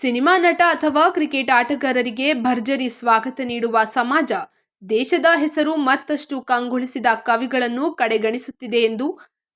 Cinema ನಟ ಅಥವಾ cricket ಆಟಗಾರರಿಗೆ ಭರ್ಜರಿ ಸ್ವಾಗತ ನೀಡುವ ಸಮಾಜ ದೇಶದ ಹೆಸರು ಮತ್ತಷ್ಟು ಕಂಗೊಳಿಸಿದ ಕವಿಗಳನ್ನು ಕಡೆಗಣಿಸುತ್ತಿದೆ ಎಂದು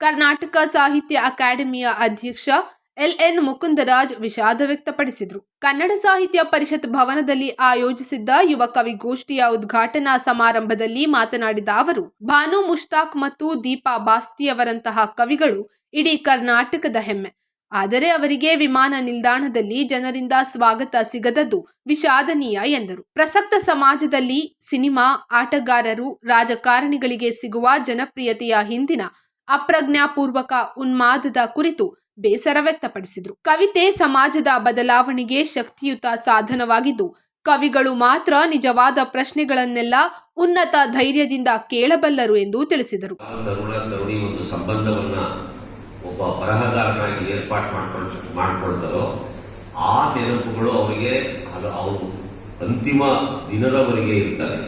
ಕರ್ನಾಟಕ ಸಾಹಿತ್ಯ ಅಕಾಡೆಮಿಯ ಅಧ್ಯಕ್ಷ ಎಲ್ಎನ್ ಮುಕುಂದರಾಜ್ ವಿಷಾದ ವ್ಯಕ್ತಪಡಿಸಿದರು. ಕನ್ನಡ ಸಾಹಿತ್ಯ ಪರಿಷತ್ ಭವನದಲ್ಲಿ ಆಯೋಜಿಸಿದ್ದ ಯುವ ಕವಿಗೋಷ್ಠಿಯ ಉದ್ಘಾಟನಾ ಸಮಾರಂಭದಲ್ಲಿ ಮಾತನಾಡಿದ ಅವರು, ಭಾನು ಮುಷ್ತಾಕ್ ಮತ್ತು ದೀಪಾ ಬಾಸ್ತಿಯವರಂತಹ ಕವಿಗಳು ಇಡೀ ಕರ್ನಾಟಕದ ಹೆಮ್ಮೆ. ಆದರೆ ಅವರಿಗೆ ವಿಮಾನ ನಿಲ್ದಾಣದಲ್ಲಿ ಜನರಿಂದ ಸ್ವಾಗತ ಸಿಗದದ್ದು ವಿಷಾದನೀಯ ಎಂದರು. ಪ್ರಸಕ್ತ ಸಮಾಜದಲ್ಲಿ ಸಿನಿಮಾ ಆಟಗಾರರು ರಾಜಕಾರಣಿಗಳಿಗೆ ಸಿಗುವ ಜನಪ್ರಿಯತೆಯ ಹಿಂದಿನ ಅಪ್ರಜ್ಞಾಪೂರ್ವಕ ಉನ್ಮಾದದ ಕುರಿತು ಬೇಸರ ವ್ಯಕ್ತಪಡಿಸಿದರು. ಕವಿತೆ ಸಮಾಜದ ಬದಲಾವಣೆಗೆ ಶಕ್ತಿಯುತ ಸಾಧನವಾಗಿದ್ದು, ಕವಿಗಳು ಮಾತ್ರ ನಿಜವಾದ ಪ್ರಶ್ನೆಗಳನ್ನೆಲ್ಲ ಉನ್ನತ ಧೈರ್ಯದಿಂದ ಕೇಳಬಲ್ಲರು ಎಂದು ತಿಳಿಸಿದರು. ಒಬ್ಬ ಬರಹಗಾರನಾಗಿ ಏರ್ಪಾಟ್ ಮಾಡ್ಕೊಂಡು ಮಾಡ್ಕೊಳ್ತಾರೋ ಆ ನೆನಪುಗಳು ಅವರಿಗೆ ಅದು ಅವರು ಅಂತಿಮ ದಿನದವರೆಗೆ ಇರ್ತವೆ.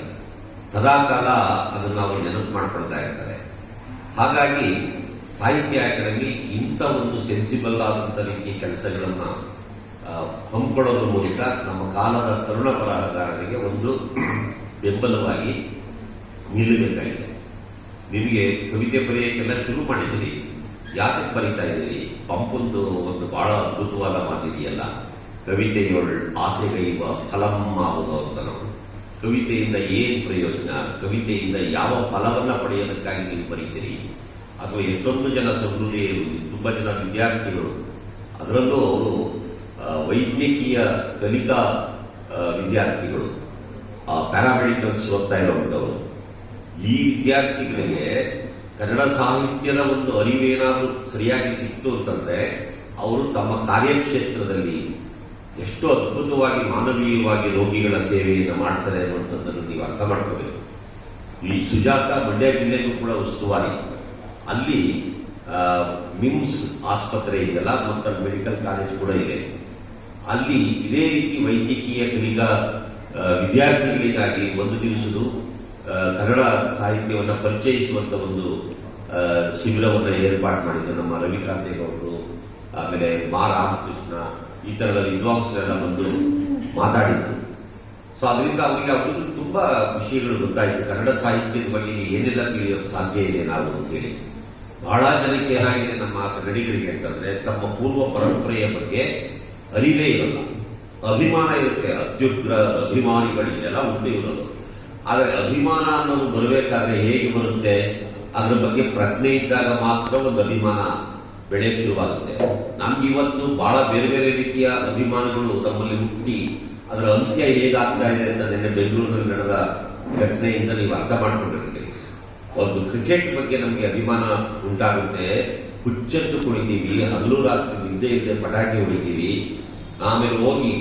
ಸದಾಕಾಲ ಅದನ್ನು ಅವರು ನೆನಪು ಮಾಡ್ಕೊಳ್ತಾ ಇರ್ತಾರೆ. ಹಾಗಾಗಿ ಸಾಹಿತ್ಯ ಅಕಾಡೆಮಿ ಇಂಥ ಒಂದು ಸೆನ್ಸಿಬಲ್ ಆದಂಥ ರೀತಿಯ ಕೆಲಸಗಳನ್ನು ಹಮ್ಮಿಕೊಳ್ಳೋದ್ರ ಮೂಲಕ ನಮ್ಮ ಕಾಲದ ತರುಣ ಬರಹಗಾರರಿಗೆ ಒಂದು ಬೆಂಬಲವಾಗಿ ನಿಲ್ಲಬೇಕಾಗಿದೆ. ನಿಮಗೆ ಕವಿತೆ ಬರೆಯೋಕ್ಕೆಲ್ಲ ಶುರು ಮಾಡಿದಿರಿ ಯಾಕೆ ಬರಿತಾ ಇದ್ದೀರಿ? ಪಂಪೊಂದು ಒಂದು ಬಹಳ ಅದ್ಭುತವಾದ ಮಾತಿದೆಯಲ್ಲ. ಕವಿತೆಯೊಳ್ ಆಸೆಗೈವ ಫಲಂ ಅಂತ ನಾವು. ಕವಿತೆಯಿಂದ ಏನು ಪ್ರಯೋಜನ? ಕವಿತೆಯಿಂದ ಯಾವ ಫಲವನ್ನು ಪಡೆಯೋದಕ್ಕಾಗಿ ನೀವು ಬರೀತೀರಿ? ಅಥವಾ ಎಷ್ಟೊಂದು ಜನ ಸಹೃದಯರು, ತುಂಬ ಜನ ವಿದ್ಯಾರ್ಥಿಗಳು, ಅದರಲ್ಲೂ ಅವರು ವೈದ್ಯಕೀಯ ಕಲಿಕಾ ವಿದ್ಯಾರ್ಥಿಗಳು ಪ್ಯಾರಾಮೆಡಿಕಲ್ಸ್ ಓದ್ತಾ ಇರುವಂಥವರು ಈ ವಿದ್ಯಾರ್ಥಿಗಳಿಗೆ ಕನ್ನಡ ಸಾಹಿತ್ಯದ ಒಂದು ಅರಿವೇನಾದರೂ ಸರಿಯಾಗಿ ಸಿಕ್ತು ಅಂತಂದರೆ, ಅವರು ತಮ್ಮ ಕಾರ್ಯಕ್ಷೇತ್ರದಲ್ಲಿ ಎಷ್ಟು ಅದ್ಭುತವಾಗಿ ಮಾನವೀಯವಾಗಿ ರೋಗಿಗಳ ಸೇವೆಯನ್ನು ಮಾಡ್ತಾರೆ ಅನ್ನುವಂಥದ್ದನ್ನು ನೀವು ಅರ್ಥ ಮಾಡ್ಕೋಬೇಕು. ಈ ಸುಜಾತ ಮಂಡ್ಯ ಜಿಲ್ಲೆಗೂ ಕೂಡ ಉಸ್ತುವಾರಿ. ಅಲ್ಲಿ ಮಿಮ್ಸ್ ಆಸ್ಪತ್ರೆ ಇದೆಯಲ್ಲ ಮತ್ತು ಮೆಡಿಕಲ್ ಕಾಲೇಜ್ ಕೂಡ ಇದೆ. ಅಲ್ಲಿ ಇದೇ ರೀತಿ ವೈದ್ಯಕೀಯ ಕಲಿಕಾ ವಿದ್ಯಾರ್ಥಿಗಳಿಗಾಗಿ ಒಂದು ದಿವಸದ ಕನ್ನಡ ಸಾಹಿತ್ಯವನ್ನು ಪರಿಚಯಿಸುವಂಥ ಒಂದು ಶಿಬಿರವನ್ನು ಏರ್ಪಾಡು ಮಾಡಿದ್ರು ನಮ್ಮ ರವಿಕಾಂತೇಗೌಡರು ಆಮೇಲೆ ಮಾ ರಾಮಕೃಷ್ಣ ಈ ಥರದ ವಿದ್ವಾಂಸರೆಲ್ಲ ಬಂದು ಮಾತಾಡಿದರು. ಸೊ ಅದರಿಂದ ಅವರಿಗೆ ಅವರಿಗೆ ತುಂಬ ವಿಷಯಗಳು ಗೊತ್ತಾಯಿತು. ಕನ್ನಡ ಸಾಹಿತ್ಯದ ಬಗ್ಗೆ ಏನೆಲ್ಲ ತಿಳಿಯೋಕ್ಕೆ ಸಾಧ್ಯ ಇದೆ ನಾವು ಅಂತೇಳಿ ಬಹಳ ಜನಕ್ಕೆ ಏನಾಗಿದೆ ನಮ್ಮ ಕನ್ನಡಿಗರಿಗೆ ಅಂತಂದರೆ, ತಮ್ಮ ಪೂರ್ವ ಪರಂಪರೆಯ ಬಗ್ಗೆ ಅರಿವೇ ಇರಲ್ಲ. ಅಭಿಮಾನ ಇರುತ್ತೆ, ಅತ್ಯುಗ್ರ ಅಭಿಮಾನಿಗಳು ಇದೆಲ್ಲ ಉಂಟು ಇರೋದು. ಆದರೆ ಅಭಿಮಾನ ಅನ್ನೋದು ಬರಬೇಕಾದ್ರೆ ಹೇಗೆ ಬರುತ್ತೆ? ಅದರ ಬಗ್ಗೆ ಪ್ರಜ್ಞೆ ಇದ್ದಾಗ ಮಾತ್ರ ಒಂದು ಅಭಿಮಾನ ಬೆಳೆಯಕ್ಕೆ ಶುರುವಾಗುತ್ತೆ ನಮ್ಗಿವತ್ತು ಬಹಳ ಬೇರೆ ಬೇರೆ ರೀತಿಯ ಅಭಿಮಾನಗಳು ತಮ್ಮಲ್ಲಿ ಹುಟ್ಟಿ ಅದರ ಅಂತ್ಯ ಹೇಗಾಗ್ತಾ ಇದೆ ಅಂತ ನಿನ್ನೆ ಬೆಂಗಳೂರಿನಲ್ಲಿ ನಡೆದ ಘಟನೆಯಿಂದ ನೀವು ಅರ್ಥ ಮಾಡ್ಕೊಂಡಿರ್ತೀರಿ ಒಂದು ಕ್ರಿಕೆಟ್ ಬಗ್ಗೆ ನಮಗೆ ಅಭಿಮಾನ ಉಂಟಾಗುತ್ತೆ. ಹುಚ್ಚೆತ್ತು ಕುಡಿತೀವಿ ಹಗಲು ರಾತ್ರಿ ನಿದ್ದೆ ಇಲ್ಲದೆ ಪಟಾಕಿ ಹೊಡಿತೀವಿ. ಆಮೇಲೆ ಹೋಗಿ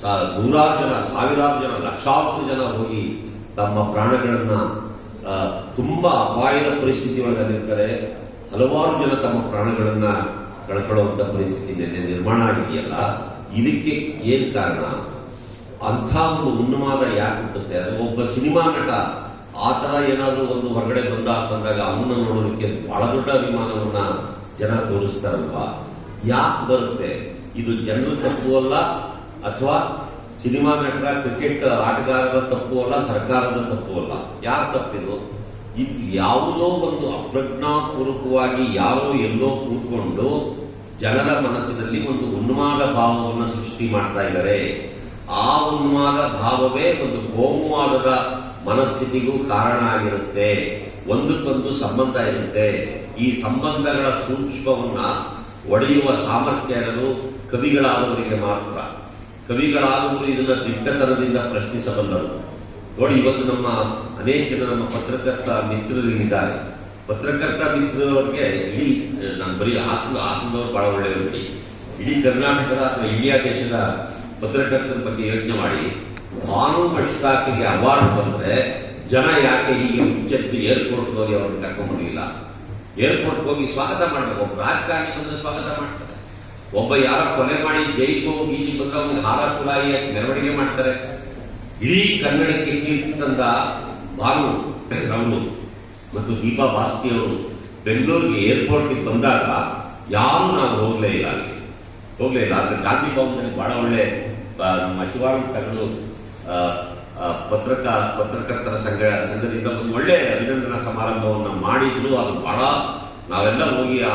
ಸಾ ನೂರಾರು ಜನ, ಸಾವಿರಾರು ಜನ, ಲಕ್ಷಾಂತರ ಜನ ಹೋಗಿ ತಮ್ಮ ಪ್ರಾಣಗಳನ್ನು ತುಂಬ ಅಪಾಯದ ಪರಿಸ್ಥಿತಿ ಒಳಗಲ್ಲಿರ್ತಾರೆ ಹಲವಾರು ಜನ ತಮ್ಮ ಪ್ರಾಣಗಳನ್ನು ಕಳ್ಕೊಳ್ಳುವಂಥ ಪರಿಸ್ಥಿತಿ ನಿನ್ನೆ ನಿರ್ಮಾಣ ಆಗಿದೆಯಲ್ಲ? ಇದಕ್ಕೆ ಏನು ಕಾರಣ? ಅಂಥ ಒಂದು ಉನ್ಮಾದ ಯಾಕೆ ಹುಟ್ಟುತ್ತೆ? ಅದು ಒಬ್ಬ ಸಿನಿಮಾ ನಟ, ಆ ಥರ ಏನಾದರೂ ಒಂದು ಹೊರಗಡೆ ಬಂದ ಅಂತಂದಾಗ ಅವನ್ನ ನೋಡೋದಕ್ಕೆ ಬಹಳ ದೊಡ್ಡ ಅಭಿಮಾನವನ್ನು ಜನ ತೋರಿಸ್ತಾರಲ್ವಾ? ಯಾಕೆ ಬರುತ್ತೆ? ಇದು ಜನರ ತಪ್ಪು ಅಲ್ಲ, ಅಥವಾ ಸಿನಿಮಾ ನಟರ ಕ್ರಿಕೆಟ್ ಆಟಗಾರರ ತಪ್ಪು ಅಲ್ಲ, ಸರ್ಕಾರದ ತಪ್ಪು ಅಲ್ಲ. ಯಾರು ತಪ್ಪಿದು ಇದು ಯಾವುದೋ ಒಂದು ಅಪ್ರಜ್ಞಾಪೂರ್ವಕವಾಗಿ ಯಾರೋ ಎಲ್ಲೋ ಕೂತ್ಕೊಂಡು ಜನರ ಮನಸ್ಸಿನಲ್ಲಿ ಒಂದು ಉನ್ಮಾದ ಭಾವವನ್ನು ಸೃಷ್ಟಿ ಮಾಡ್ತಾ ಇದ್ದಾರೆ ಆ ಉನ್ಮಾದ ಭಾವವೇ ಒಂದು ಕೋಮುವಾದದ ಮನಸ್ಥಿತಿಗೂ ಕಾರಣ ಆಗಿರುತ್ತೆ. ಒಂದಕ್ಕೊಂದು ಸಂಬಂಧ ಇರುತ್ತೆ. ಈ ಸಂಬಂಧಗಳ ಸೂಕ್ಷ್ಮವನ್ನು ಒಡೆಯುವ ಸಾಮರ್ಥ್ಯ ಇರೋದು ಕವಿಗಳಾದವರಿಗೆ ಮಾತ್ರ. ಕವಿಗಳಾದವರು ಇದನ್ನು ದಿಟ್ಟತನದಿಂದ ಪ್ರಶ್ನಿಸಬಲ್ಲರು. ನೋಡಿ, ಇವತ್ತು ನಮ್ಮ ಅನೇಕ ಜನ ನಮ್ಮ ಪತ್ರಕರ್ತ ಮಿತ್ರರಿದ್ದಾರೆ ಪತ್ರಕರ್ತ ಮಿತ್ರರವರಿಗೆ ಇಡೀ ನಾನು ಬರೀ ಹಾಸನ, ಹಾಸನದವರು ಬಹಳ ಒಳ್ಳೆಯವರು ಬಿಡಿ. ಇಡೀ ಕರ್ನಾಟಕದ ಅಥವಾ ಇಂಡಿಯಾ ದೇಶದ ಪತ್ರಕರ್ತರ ಬಗ್ಗೆ ಯೋಚನೆ ಮಾಡಿ, ಭಾನು ಮಷ್ತಾಕಿಗೆ ಅವಾರ್ಡ್ ಬಂದರೆ ಜನ ಯಾಕೆ ಹೀಗೆ ಮುಚ್ಚೆತ್ತು ಏರ್ಪೋರ್ಟ್ಗೆ ಹೋಗಿ ಅವ್ರನ್ನ ಕರ್ಕೊಂಡ್ಬಿಡಲಿಲ್ಲ ಏರ್ಪೋರ್ಟ್ಗೆ ಹೋಗಿ ಸ್ವಾಗತ ಮಾಡಬೇಕು. ರಾಜಕಾರಣಿ ಬಂದರೆ ಸ್ವಾಗತ ಮಾಡ್ತಾರೆ. ಒಬ್ಬ ಯಾರ ಕೊಲೆ ಮಾಡಿ ಜೈಲಿಗೆ ಹೋಗಿ ಬಂದ್ರೆ ಕೂಡ ಹಾರ ತುಲಾಯಿ ಮೆರವಣಿಗೆ ಮಾಡ್ತಾರೆ. ಇಡೀ ಕನ್ನಡಕ್ಕೆ ಕೀರ್ತಿ ತಂದ ಭಾನು ಅವರು ಮತ್ತು ದೀಪಾ ಬಾಸ್ತಿ ಅವರು ಬೆಂಗಳೂರಿಗೆ ಏರ್ಪೋರ್ಟ್ಗೆ ಬಂದಾಗ ಯಾರು ನಾನು ಹೋಗಲೇ ಇಲ್ಲ ಅಲ್ಲಿ. ಹೋಗಲೇ ಇಲ್ಲ. ಆದರೆ ಗಾಂಧಿ ಭವನದಲ್ಲಿ ಭಾಳ ಒಳ್ಳೆ ನಮ್ಮ ಶಿವಾನಂದ ತಗಡು ಪತ್ರಕ, ಪತ್ರಕರ್ತರ ಸಂಘ, ಸಂಘದಿಂದ ಒಂದು ಒಳ್ಳೆ ಅಭಿನಂದನಾ ಸಮಾರಂಭವನ್ನು ಮಾಡಿದ್ರು. ಅದು ಬಹಳ, ನಾವೆಲ್ಲ ಹೋಗಿ ಆ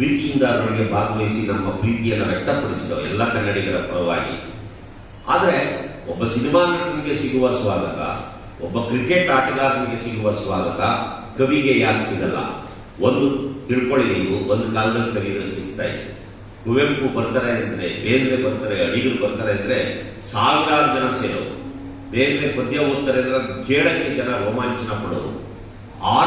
ಪ್ರೀತಿಯಿಂದ ಅದರೊಳಗೆ ಭಾಗವಹಿಸಿ ನಮ್ಮ ಪ್ರೀತಿಯನ್ನು ವ್ಯಕ್ತಪಡಿಸಿದವು ಎಲ್ಲ ಕನ್ನಡಿಗರ ಪರವಾಗಿ. ಆದರೆ ಒಬ್ಬ ಸಿನಿಮಾ ನಟನಿಗೆ ಸಿಗುವ ಸ್ವಾಗತ, ಒಬ್ಬ ಕ್ರಿಕೆಟ್ ಆಟಗಾರನಿಗೆ ಸಿಗುವ ಸ್ವಾಗತ ಕವಿಗೆ ಯಾಕೆ ಸಿಗಲ್ಲ? ಒಂದು ತಿಳ್ಕೊಳ್ಳಿ ನೀವು, ಒಂದು ಕಾಲದಲ್ಲಿ ಕವಿಗಳು ಸಿಗ್ತಾ ಇತ್ತು. ಕುವೆಂಪು ಬರ್ತಾರೆ ಅಂದರೆ ಬೇಂದ್ರೆ ಬರ್ತಾರೆ, ಅಡಿಗರು ಬರ್ತಾರೆ ಅಂದರೆ ಸಾವಿರಾರು ಜನ ಸೇರೋರು. ಬೇಂದ್ರೆ ಪದ್ಯ ಓದ್ತಾರೆ ಅಂದರೆ ಅದು ಕೇಳಕ್ಕೆ ಜನ ರೋಮಾಂಚನ ಪಡೋರು.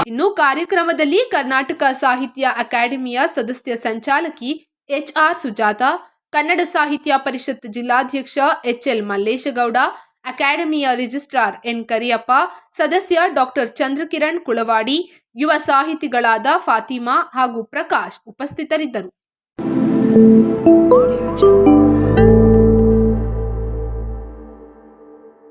ಇನ್ನು ಕಾರ್ಯಕ್ರಮದಲ್ಲಿ ಕರ್ನಾಟಕ ಸಾಹಿತ್ಯ ಅಕಾಡೆಮಿಯ ಸದಸ್ಯ ಸಂಚಾಲಕಿ ಎಚ್ ಆರ್ ಸುಜಾತ ಕನ್ನಡ ಸಾಹಿತ್ಯ ಪರಿಷತ್ ಜಿಲ್ಲಾಧ್ಯಕ್ಷ ಎಚ್ ಎಲ್ ಮಲ್ಲೇಶಗೌಡ ಅಕಾಡೆಮಿಯ ರಿಜಿಸ್ಟ್ರಾರ್ ಎನ್ ಕರಿಯಪ್ಪ ಸದಸ್ಯ ಡಾಕ್ಟರ್ ಚಂದ್ರಕಿರಣ್ ಕುಳವಾಡಿ ಯುವ ಸಾಹಿತಿಗಳಾದ ಫಾತಿಮಾ ಹಾಗೂ ಪ್ರಕಾಶ್ ಉಪಸ್ಥಿತರಿದ್ದರು.